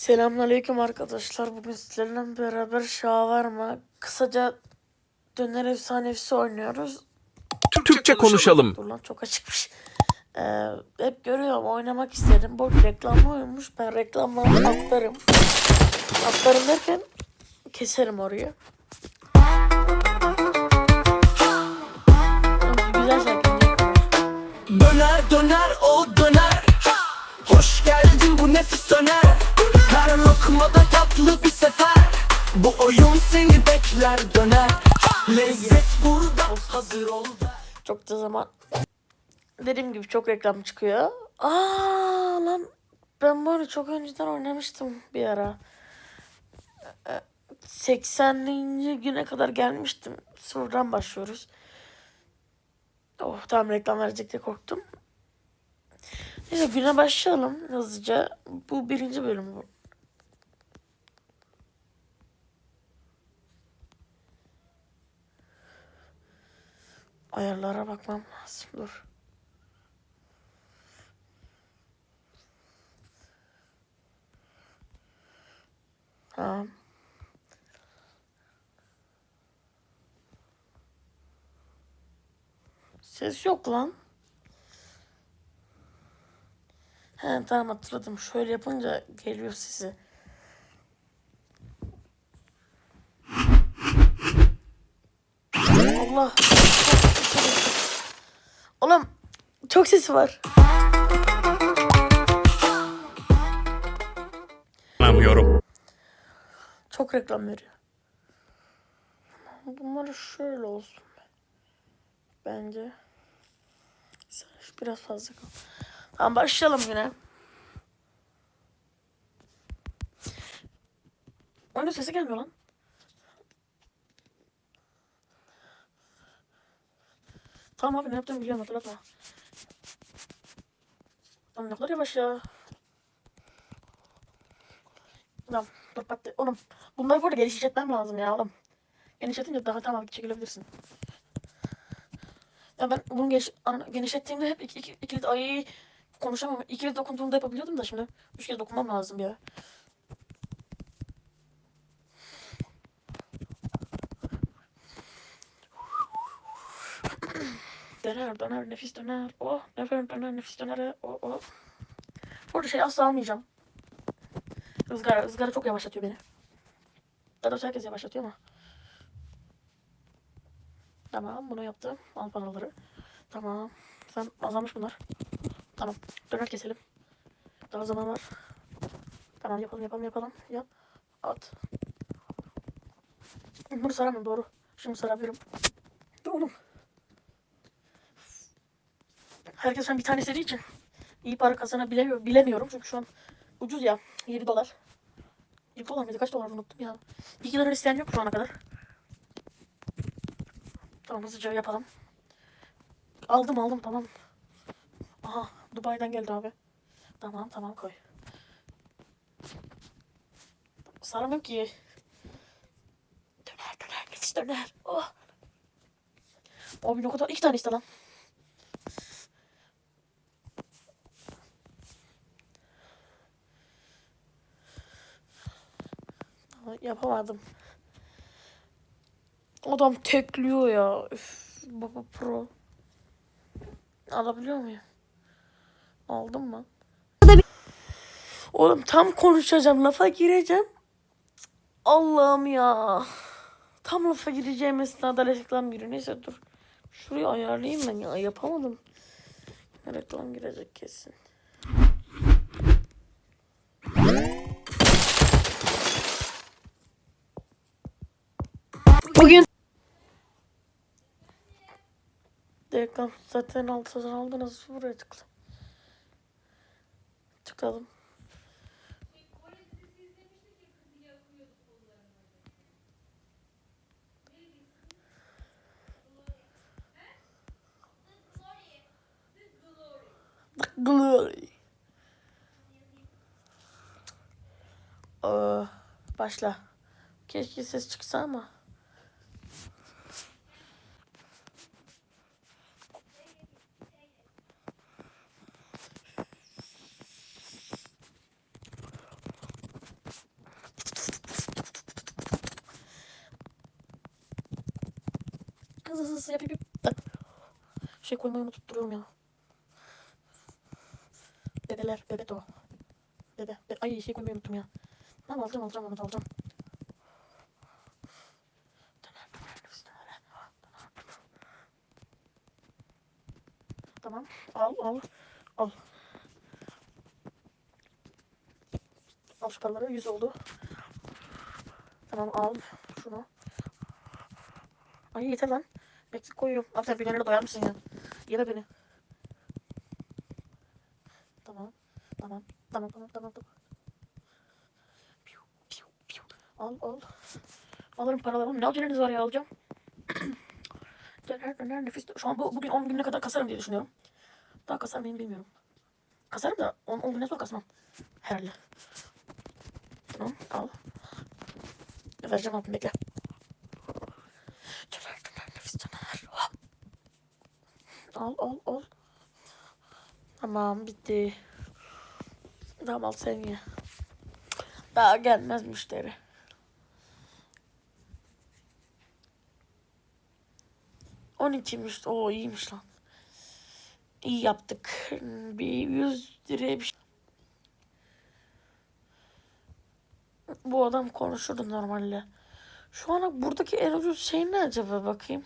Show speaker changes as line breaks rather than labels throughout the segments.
Selamünaleyküm arkadaşlar. Bugün sizlerle beraber şavarma, kısaca döner efsanesi oynuyoruz.
Türkçe konuşalım.
Dur lan çok açıkmış. Ee, hep görüyorum oynamak istedim. Bu reklamlı oyunmuş. Ben reklamları atlarım. Atlarım derken keserim orayı. Güzel şarkı.
Döner döner o döner Hoş geldin bu nefis döner Her lokmada tatlı bir sefer Bu oyun seni bekler döner Lezzet burada hazır ol
Çok da zaman dediğim gibi çok reklam çıkıyor. Aa lan ben bu arada çok önceden oynamıştım bir ara. Ee, 80. güne kadar gelmiştim. Sıfırdan başlıyoruz. Oh tam reklam verecek diye korktum. Neyse güne başlayalım hızlıca. Bu birinci bölüm bu. Ayarlara bakmam lazım. Dur. Tamam. Ses yok lan. He tamam hatırladım. Şöyle yapınca geliyor sesi. Allah. Oğlum çok sesi var.
Anlamıyorum.
Çok reklam veriyor. Bunları şöyle olsun. Bence. Sen biraz fazla kal. Tamam başlayalım yine. Oyunun sesi gelmiyor lan. Tamam abi ne yaptığımı biliyorum hatırlatma. Tamam ne kadar yavaş ya. Tamam dur patte. Oğlum bunları bu arada genişletmem lazım ya oğlum. Genişletince daha tamam çekilebilirsin. Ya ben bunu geniş, genişlettiğimde hep iki, iki, ikili ay konuşamam. İkili dokunduğumda yapabiliyordum da şimdi üç kez dokunmam lazım ya. Döner döner nefis döner. Oh nefis döner nefis döner. Oh oh. Burada şey asla almayacağım. Izgara, ızgara çok yavaşlatıyor beni. Daha doğrusu herkes yavaşlatıyor ama. Tamam bunu yaptım. Al panoları. Tamam. Sen azalmış bunlar. Tamam. Döner keselim. Daha zaman var. Tamam yapalım yapalım yapalım. Yap. At. Bunu saramıyorum doğru. Şimdi sarabilirim. Dur oğlum. Herkes şu bir tane istediği için iyi para kazanabiliyor bilemiyorum çünkü şu an ucuz ya 7 dolar. 7 dolar mıydı kaç dolar unuttum ya. 2 dolar isteyen yok şu ana kadar. Tamam hızlıca yapalım. Aldım aldım tamam. Aha Dubai'den geldi abi. Tamam tamam koy. Saramıyorum ki. Döner döner nefis döner. Oh. Abi ne kadar iki tane iste lan. Yapamadım. Adam tekliyor ya. Üf, baba pro. Alabiliyor muyum? Aldım mı? Oğlum tam konuşacağım. Lafa gireceğim. Allah'ım ya. Tam lafa gireceğim esnada reklam giriyor. Neyse dur. Şurayı ayarlayayım ben ya. Yapamadım. Reklam girecek kesin. Reklam zaten altından aldınız. Buraya tıkla. Tıkladım. Glory. Ee, başla. Keşke ses çıksa ama. Hızlı hızlı yapayım. Şey koymayı unutup duruyorum ya. Dedeler, bebet o. Dede. Be Ay şey koymayı unuttum ya. Tamam alacağım alacağım onu da alacağım. Tamam. Al al. Al. Al şu paraları. 100 oldu. Tamam al. Şunu. Ay yeter lan. Eksik koyuyorum. Abi sen bir doyar mısın ya? Yeme beni. Tamam. Tamam. Tamam tamam tamam tamam. Piu, piu, piu. Al al. Alırım paralarımı. Ne aceleniz var ya alacağım. Döner döner nefis. Şu an bu, bugün 10 güne kadar kasarım diye düşünüyorum. Daha kasar mıyım bilmiyorum. Kasarım da 10, 10 günden sonra kasmam. Herhalde. Tamam al. Vereceğim abim bekle. Döner döner nefis döner. Hop. Al al al. Tamam bitti. Tamam sen ye. Daha gelmez müşteri. On ikiymiş. Oo iyiymiş lan. İyi yaptık. Bir yüz liraya bir şey. Bu adam konuşurdu normalde. Şu an buradaki en ucuz şey ne acaba bakayım.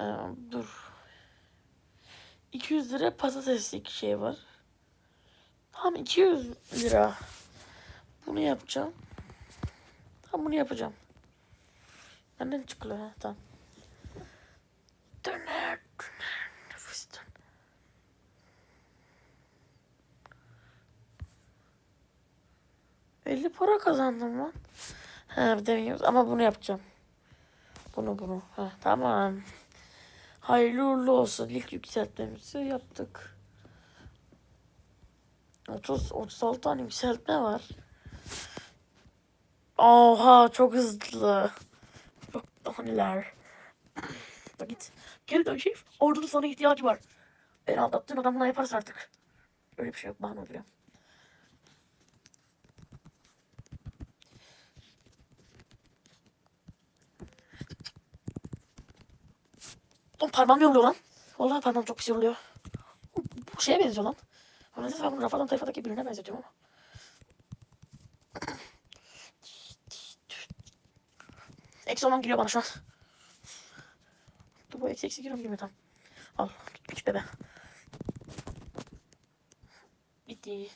Ee, dur. 200 lira patateslik şey var. Tamam 200 lira. Bunu yapacağım. Tamam bunu yapacağım. Nereden çıkıyor ha? Tamam. Döner, döner, nefis döner. Elli para kazandım lan. Ha bir demiyoruz ama bunu yapacağım. Bunu bunu. Ha, tamam. Hayırlı uğurlu olsun. İlk yükseltmemizi yaptık. 30 36 tane yükseltme var. Oha çok hızlı. Çok. Bak git. Geri dön şef. Ordunun sana ihtiyacı var. Beni aldattığın adamla yaparız artık. Öyle bir şey yok. Bana oluyor. Oğlum parmağım yoruluyor lan. Vallahi parmağım çok pis yoruluyor. Bu şeye benziyor lan. Ama neyse ben bunu Rafadan tayfadaki birine benzetiyorum ama. Eksi olan giriyor bana şu an. Dur bu eksi eksi giriyor mu girmiyor tamam. Al küçük bebe. Bitti.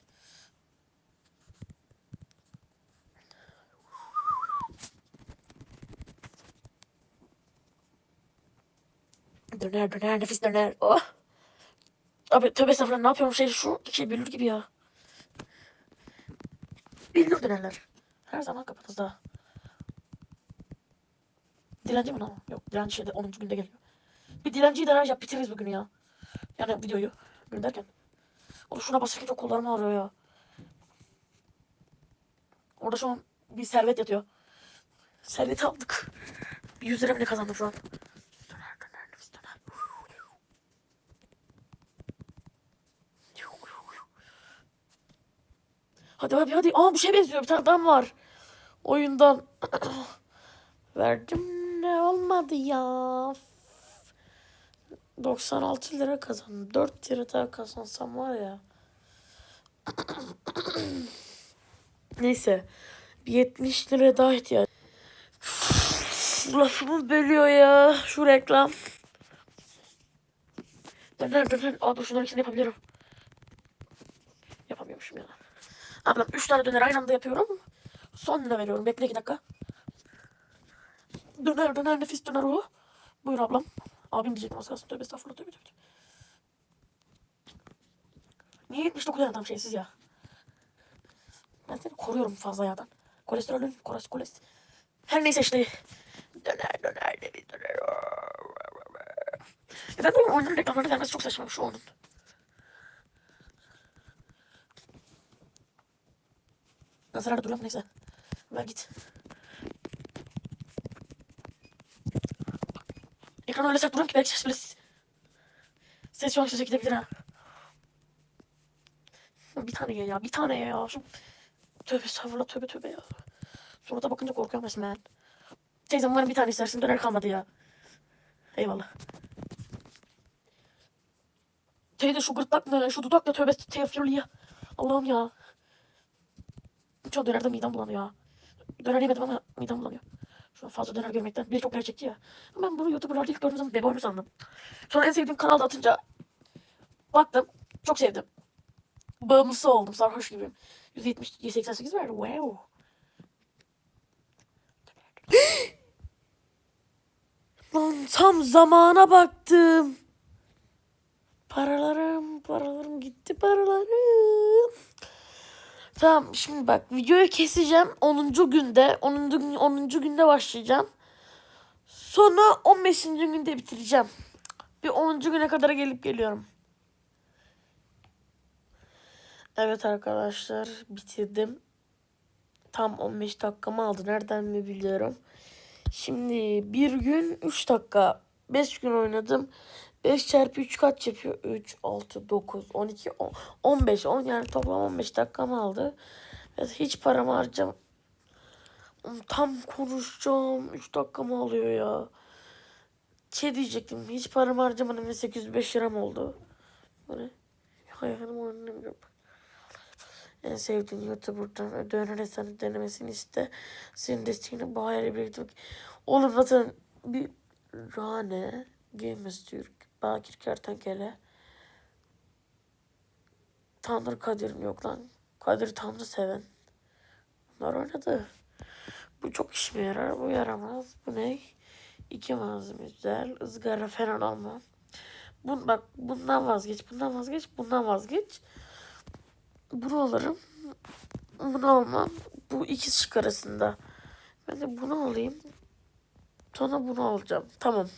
Döner döner nefis döner. Oh. Abi tövbe estağfurullah ne yapıyorum şey şu şey billur gibi ya. Billur dönerler. Her zaman kapınızda. Dilenci mi lan? Yok dilenci şeyde 10. günde geliyor. Bir dilenciyi de yap bitiririz bugün ya. Yani videoyu. Gün derken. Oğlum şuna basarken çok kollarım ağrıyor ya. Orada şu an bir servet yatıyor. Servet aldık. Bir 100 lira bile kazandım şu an. Döner döner nefis döner. Hadi hadi hadi. Aa bu şey benziyor. Bir tane adam var. Oyundan. Verdim ne olmadı ya. 96 lira kazandım. 4 lira daha kazansam var ya. Neyse. Bir 70 lira daha ihtiyaç. Lafımı bölüyor ya. Şu reklam. Döner döner. Aa dur şunların ikisini yapabilirim. Yapamıyormuşum ya. Ablam 3 tane döner aynı anda yapıyorum. Son lira veriyorum. Bekle 2 dakika. Döner döner nefis döner o. Buyur ablam. Abim diyecektim az kalsın. Tövbe estağfurullah tövbe tövbe. Niye 79 adam şeysiz ya? Ben seni koruyorum fazla yağdan. Kolesterolün, koles, koles. Her neyse işte. Döner döner nefis döner. Efendim oyunun reklamlarını vermesi çok saçma şu onun. Ben zararda duruyorum neyse. Ver git. Ekran öyle sert duruyorum ki belki ses böyle... Ses an sese gidebilir ha. Bir tane ye ya. Bir tane ye ya. Şu... Tövbe estağfurullah tövbe tövbe ya. Surata bakınca korkuyorum resmen. Teyzem umarım bir tane istersin döner kalmadı ya. Eyvallah. Teyze şu gırtlak ne? Şu dudak ne? Tövbe tevfirli Allah'ım ya. Çok dönerde midem bulanıyor. Döner yemedim ama midem bulanıyor. Şu an fazla döner görmekten. Bir de çok gerçekçi ya. Ben bunu YouTuber'larda ilk gördüğüm zaman bebe oyunu sandım. Sonra en sevdiğim kanalda atınca baktım. Çok sevdim. Bağımlısı oldum. Sarhoş gibiyim. 170, 188 verdi. Wow. Lan tam zamana baktım. Paralarım, paralarım gitti paralarım. Tamam şimdi bak videoyu keseceğim 10. günde 10. gün 10. günde başlayacağım. Sonra 15. günde bitireceğim. Bir 10. güne kadar gelip geliyorum. Evet arkadaşlar bitirdim. Tam 15 dakikamı aldı. Nereden mi biliyorum. Şimdi bir gün 3 dakika. 5 gün oynadım. 5 çarpı 3 kaç yapıyor? 3, 6, 9, 12, 10, 15, 10 yani toplam 15 dakikamı aldı. Ve hiç paramı harcam. Tam konuşacağım. 3 dakikamı alıyor ya. Şey diyecektim. Hiç paramı harcamadım ve 805 liram oldu. Böyle hayalim oynamıyorum. En sevdiğin YouTuber'dan döner hesabı denemesini iste. Senin desteğini bu hayali birlikte. Oğlum zaten bir Rane, Gamers Türk, Bakir Kertenkele. Tanrı Kadir'im yok lan. Kadir Tanrı seven. Bunlar oynadı. Bu çok işime yarar. Bu yaramaz. Bu ne? İki malzeme güzel. ızgara falan almam. Bun, bak bundan vazgeç. Bundan vazgeç. Bundan vazgeç. Bunu alırım. Bunu almam. Bu iki şık arasında. Ben de bunu alayım. Sonra bunu alacağım. Tamam.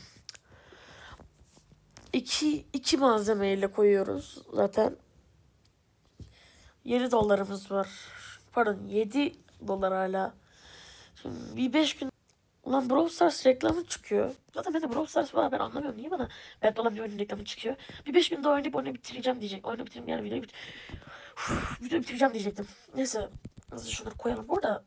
İki, iki malzemeyle koyuyoruz zaten. 7 dolarımız var. Pardon 7 dolar hala. Şimdi bir 5 gün Ulan Brawl Stars reklamı çıkıyor. Zaten ben de Brawl Stars var ben anlamıyorum. Niye bana ben olan bir oyunun reklamı çıkıyor. Bir 5 günde oynayıp oyunu bitireceğim diyecek. Oyunu bitireyim yani videoyu bit videoyu bitireceğim diyecektim. Neyse. Şunları koyalım. Bu arada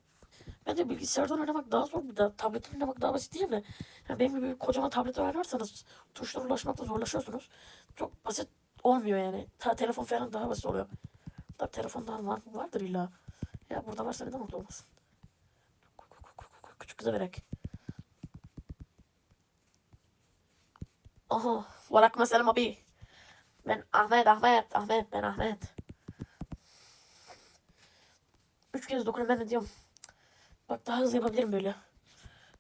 bence bilgisayardan oynamak daha zor de tabletten oynamak daha basit değil mi? Yani benim gibi kocaman tablet oynarsanız tuşlara ulaşmakta zorlaşıyorsunuz. Çok basit olmuyor yani. Ta telefon falan daha basit oluyor. Tabi telefondan var vardır illa. Ya burada varsa neden orada olmasın? Küçük kıza verek. Aha. Aleyküm selam abi. Ben Ahmet, Ahmet, Ahmet, ben Ahmet. Üç kez dokunuyorum ben diyorum. Bak daha hızlı yapabilirim böyle.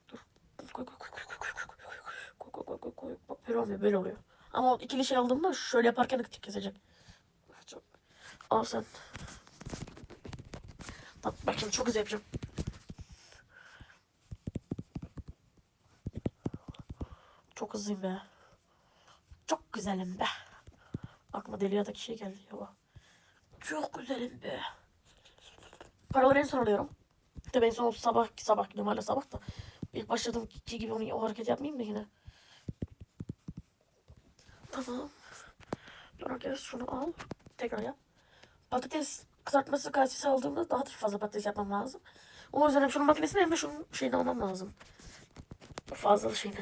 Dur. Koy koy koy koy koy koy koy koy koy koy koy. Bak böyle olmuyor böyle oluyor. Ama ikili şey aldığımda şöyle yaparken de kesecek. Al sen. Bak, bak şimdi çok hızlı yapacağım. Çok hızlıyım be. Çok güzelim be. Aklıma Delia'daki şey geldi ya. Çok güzelim be. Paraları en son alıyorum. Tabii en son sabah sabah normalde sabah da ilk başladığım ki gibi onu o hareket yapmayayım da yine. Tamam. Sonra gel şunu al. Tekrar yap. Patates kızartması kasesi aldığımda daha da fazla patates yapmam lazım. O yüzden hem şunun makinesini hem de şunun şeyini almam lazım. Fazlalı şeyini.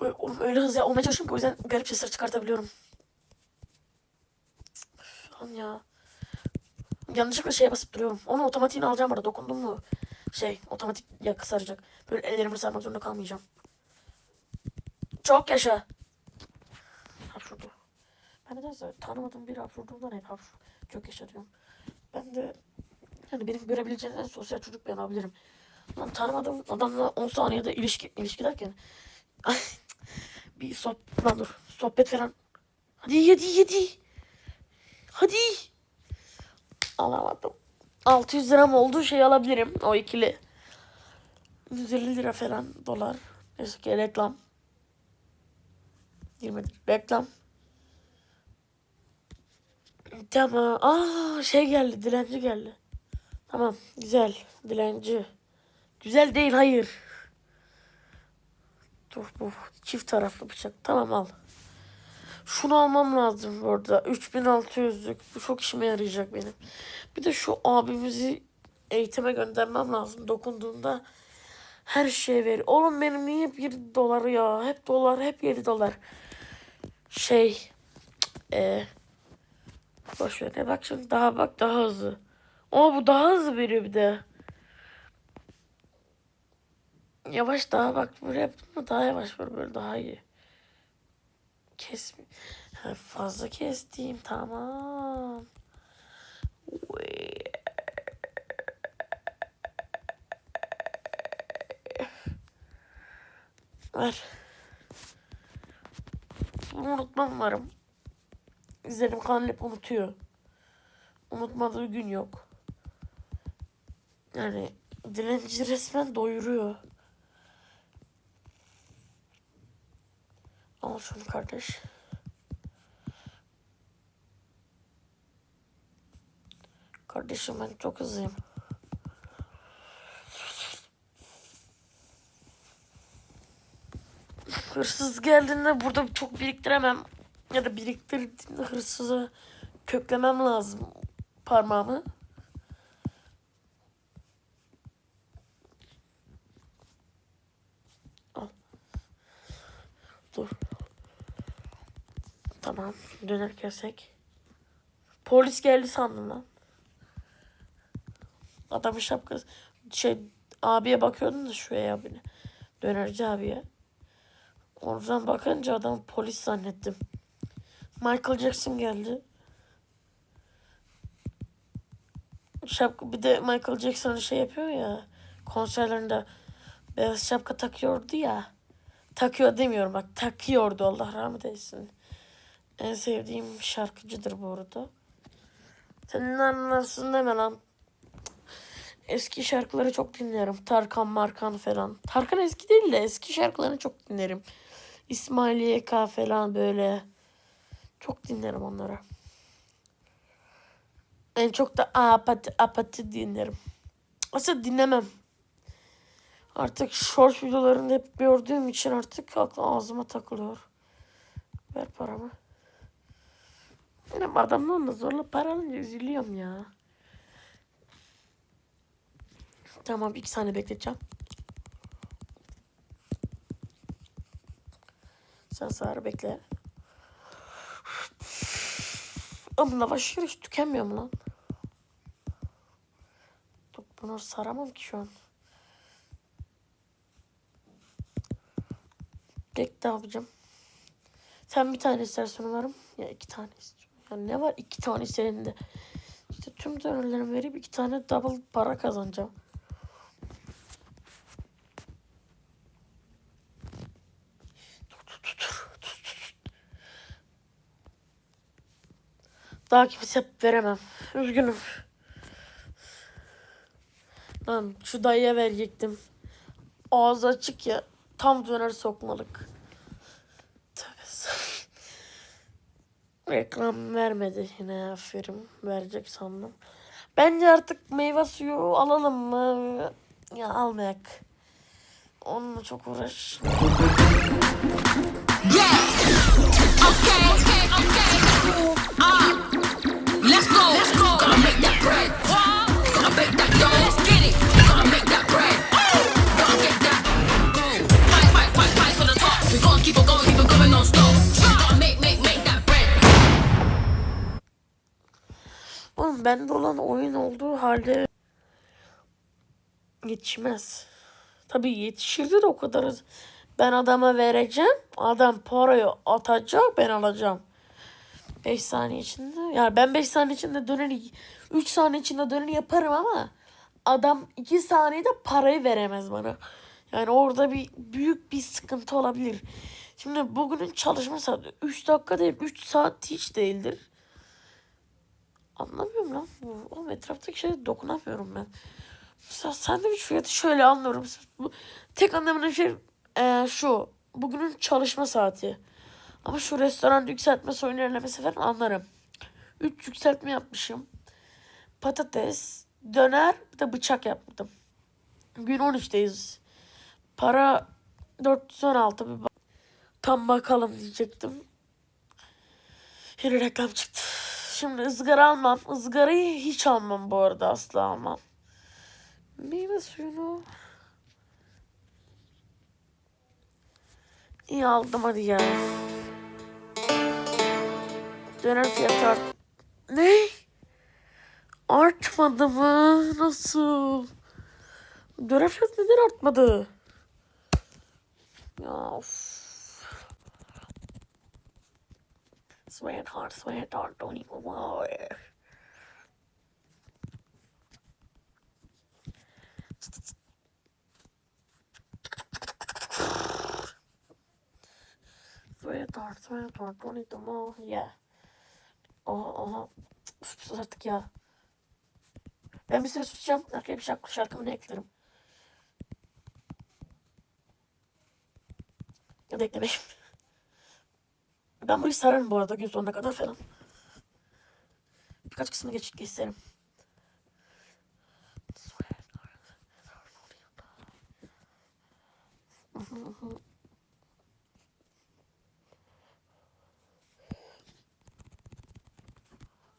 Oğlum öyle hızlı olmaya çalışıyorum ki o yüzden garip sesler çıkartabiliyorum. Lan ya. Yanlışlıkla şeye basıp duruyorum. Onu otomatiğini alacağım arada. Dokundum mu? Şey otomatik ya kısaracak. Böyle ellerimi sarmak zorunda kalmayacağım. Çok yaşa. Hapşurdu. Ben nedense tanımadığım biri hapşurduğundan hep hapşur. Çok yaşa diyorum. Ben de yani benim görebileceğim en sosyal çocuk ben olabilirim. Lan tanımadığım adamla 10 saniyede ilişki, ilişki derken bir sohbet lan dur sohbet falan. Hadi hadi hadi. Hadi. Alamadım. 600 liram olduğu şey alabilirim. O ikili. 150 lira falan dolar. Neyse ki reklam. 20 lira. Reklam. Tamam. Aa şey geldi. Dilenci geldi. Tamam. Güzel. Dilenci. Güzel değil. Hayır. Dur bu. Çift taraflı bıçak. Tamam al. Şunu almam lazım bu arada. 3600'lük. Bu çok işime yarayacak benim. Bir de şu abimizi eğitime göndermem lazım. Dokunduğunda her şeye ver. Oğlum benim niye 7 dolar ya? Hep dolar, hep 7 dolar. Şey, e, boş ver. Ne bak şimdi daha bak daha hızlı. Ama bu daha hızlı veriyor bir de. Yavaş daha bak böyle yaptım mı daha yavaş ver böyle daha iyi. Kes. Fazla kestim tamam. Ver. Bunu unutmam umarım. İzledim kanal hep unutuyor. Unutmadığı gün yok. Yani dilenci resmen doyuruyor. Al şunu kardeş. Kardeşim ben çok hızlıyım. Hırsız geldiğinde burada çok biriktiremem. Ya da biriktirdiğinde hırsızı köklemem lazım parmağımı. Al. Dur. Tamam. Döner kesek. Polis geldi sandım lan. Adamın şapkası. Şey abiye bakıyordum da şuraya abine. Dönerci abiye. Oradan bakınca adam polis zannettim. Michael Jackson geldi. Şapka bir de Michael Jackson şey yapıyor ya konserlerinde beyaz şapka takıyordu ya. Takıyor demiyorum bak takıyordu Allah rahmet eylesin. En sevdiğim şarkıcıdır bu arada. Senin anlarsın deme lan. Eski şarkıları çok dinlerim. Tarkan Markan falan. Tarkan eski değil de eski şarkılarını çok dinlerim. İsmail YK falan böyle. Çok dinlerim onları. En çok da apati apati dinlerim. Aslında dinlemem. Artık short videolarını hep gördüğüm için artık aklım ağzıma takılıyor. Ver paramı. Benim adamdan da zorla para alınca üzülüyorum ya. Tamam iki saniye bekleteceğim. Sen sarı bekle. Ama lavaş hiç tükenmiyor mu lan? Bunu saramam ki şu an. Bekle yapacağım. Sen bir tane istersen umarım. Ya iki tane istiyorum. Ya ne var iki tane senin de. İşte tüm dönerlerimi verip iki tane double para kazanacağım. Daha kimse veremem. Üzgünüm. Lan şu dayıya verecektim. Ağzı açık ya. Tam döner sokmalık. Tövbe estağfurullah. Reklam vermedi yine aferin. Verecek sandım. Bence artık meyve suyu alalım mı? Ya almayak. Onunla çok uğraş.
Let's
Oğlum bende olan oyun olduğu halde yetişmez. Tabii yetişirdi de o kadar. Ben adama vereceğim. Adam parayı atacak ben alacağım. 5 saniye içinde. Yani ben 5 saniye içinde döneri 3 saniye içinde döneri yaparım ama adam 2 saniyede parayı veremez bana. Yani orada bir büyük bir sıkıntı olabilir. Şimdi bugünün çalışma saati 3 dakika değil 3 saat hiç değildir. Anlamıyorum lan. Bu- Oğlum etraftaki şeye dokunamıyorum ben. Mesela sandviç fiyatı şöyle anlıyorum. Bu, tek anlamının şey eee, şu. Bugünün çalışma saati. Ama şu restoran yükseltme soyun ilerlemesi falan anlarım. 3 yükseltme yapmışım. Patates, döner, bir de bıçak yaptım. Gün 13'teyiz. Para 416 bir Tam bakalım diyecektim. Yine reklam çıktı. Şimdi ızgara almam. Izgarayı hiç almam bu arada. Asla almam. Meyve suyunu. İyi aldım hadi ya. Döner fiyatı art... Ne? Artmadı mı? Nasıl? Döner fiyatı neden artmadı? Ya of. Sweetheart, sweetheart, don't even worry. Sweetheart, sweetheart, don't even worry. Yeah. Oha oha. Sus artık ya. Ben bir süre susacağım. Arkaya bir şarkı, şarkımı ne eklerim. Ya da eklemeyeyim. Ben burayı sararım bu arada gün sonuna kadar falan. Birkaç kısmını geç geçerim.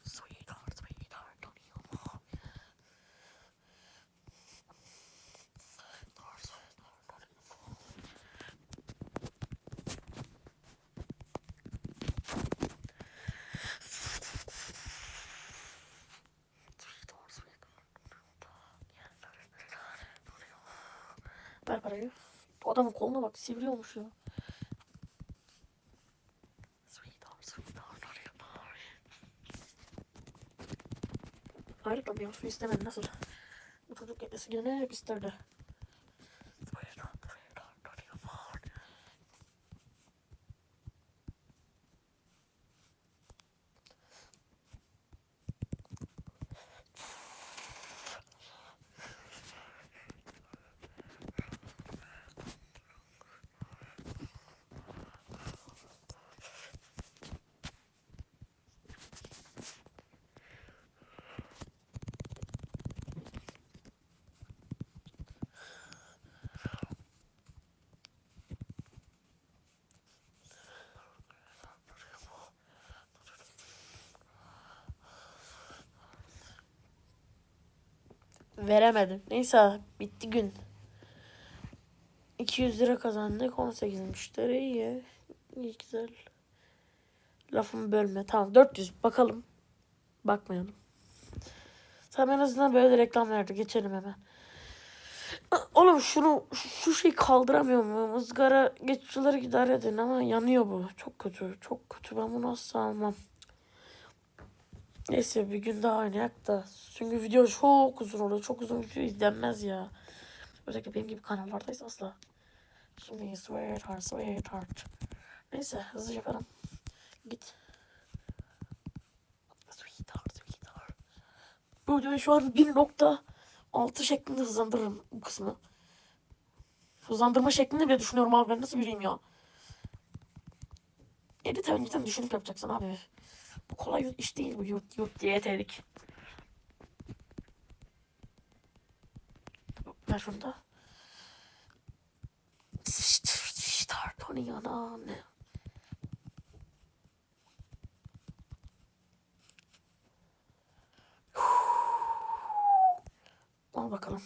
Sweetheart, sweetheart, don't you know? Sweetheart, sweetheart, don't you know? Ver parayı. Bu adamın koluna bak sivriyormuş ya. Ayrıca bir su istemedi nasıl? Bu çocuk yetmesi gene hep isterdi. Veremedim. Neyse bitti gün. 200 lira kazandık. 18 müşteri iyi. İyi güzel. Lafımı bölme. Tamam 400 bakalım. Bakmayalım. Tamam en azından böyle reklam verdi. Geçelim hemen. Oğlum şunu şu şeyi kaldıramıyor mu? Izgara geçicileri idare edin ama yanıyor bu. Çok kötü. Çok kötü. Ben bunu asla almam. Neyse bir gün daha oynayak da. Çünkü video çok uzun oluyor. Çok uzun video izlenmez ya. Özellikle benim gibi kanallardaysa asla. Şimdi sweetheart sweetheart. Neyse hızlı yapalım. Git. Sweetheart sweetheart. Bu videoyu şu an 1.6 şeklinde hızlandırırım bu kısmı. Hızlandırma şeklinde bile düşünüyorum abi ben nasıl biriyim ya. Edit önceden düşünüp yapacaksın abi. Bu kolay iş değil bu yurt yurt diye terik. Ver şunu da. Start onu yana ne? Al bakalım.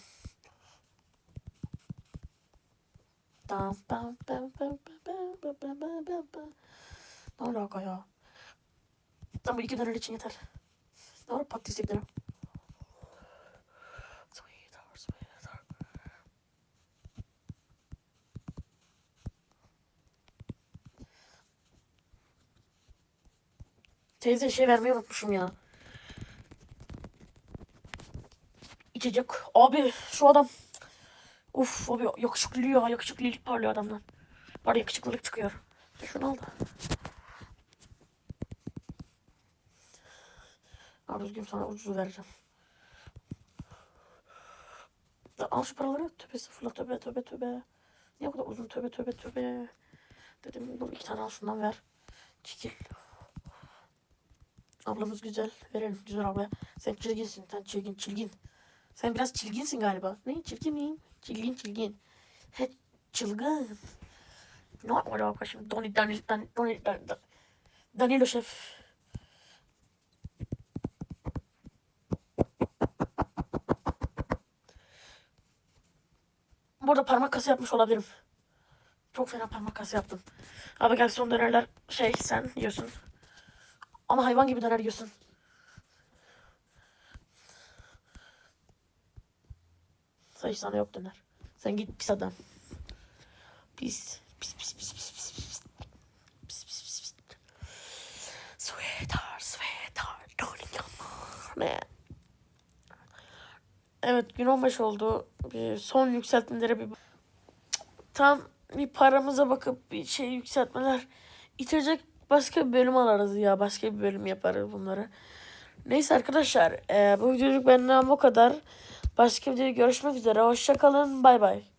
Dam bam bam bam bam bam bam bam bam bam. Ne alaka ya? Tam bu iki döner için yeter. Var patates sweetheart. Teyze şey vermeyi unutmuşum ya. İçecek. Abi şu adam. Uf abi yakışıklı ya. Yakışıklılık parlıyor adamdan. Var yakışıklılık çıkıyor. Şunu al da. Abi üzgün sana ucuz vereceğim. Al şu paraları töbe sıfırla töbe töbe töbe. Niye bu kadar uzun töbe töbe töbe. Dedim dur iki tane al şundan ver. Çekil. Ablamız güzel. Verelim güzel ablaya. Sen çirginsin. Sen çirgin çilgin. Sen biraz çilginsin galiba. Ne? Çirkin miyim? Çilgin çilgin. He çılgın. Ne alaka şimdi? Doni Danil Dan Doni Dan Dan- Danilo şef. Burada parmak kası yapmış olabilirim. Çok fena parmak kası yaptım. Abi gel son dönerler şey sen yiyorsun. Ama hayvan gibi döner yiyorsun. Hiç sana yok döner. Sen git pis adam. Pis. Pis pis pis pis pis pis. Pis darling come on. Evet gün 15 oldu. Bir son yükseltmelere bir tam bir paramıza bakıp bir şey yükseltmeler itirecek başka bir bölüm alırız ya. Başka bir bölüm yaparız bunları. Neyse arkadaşlar e, bu videoluk benden bu kadar. Başka videoda görüşmek üzere. Hoşçakalın. Bay bay.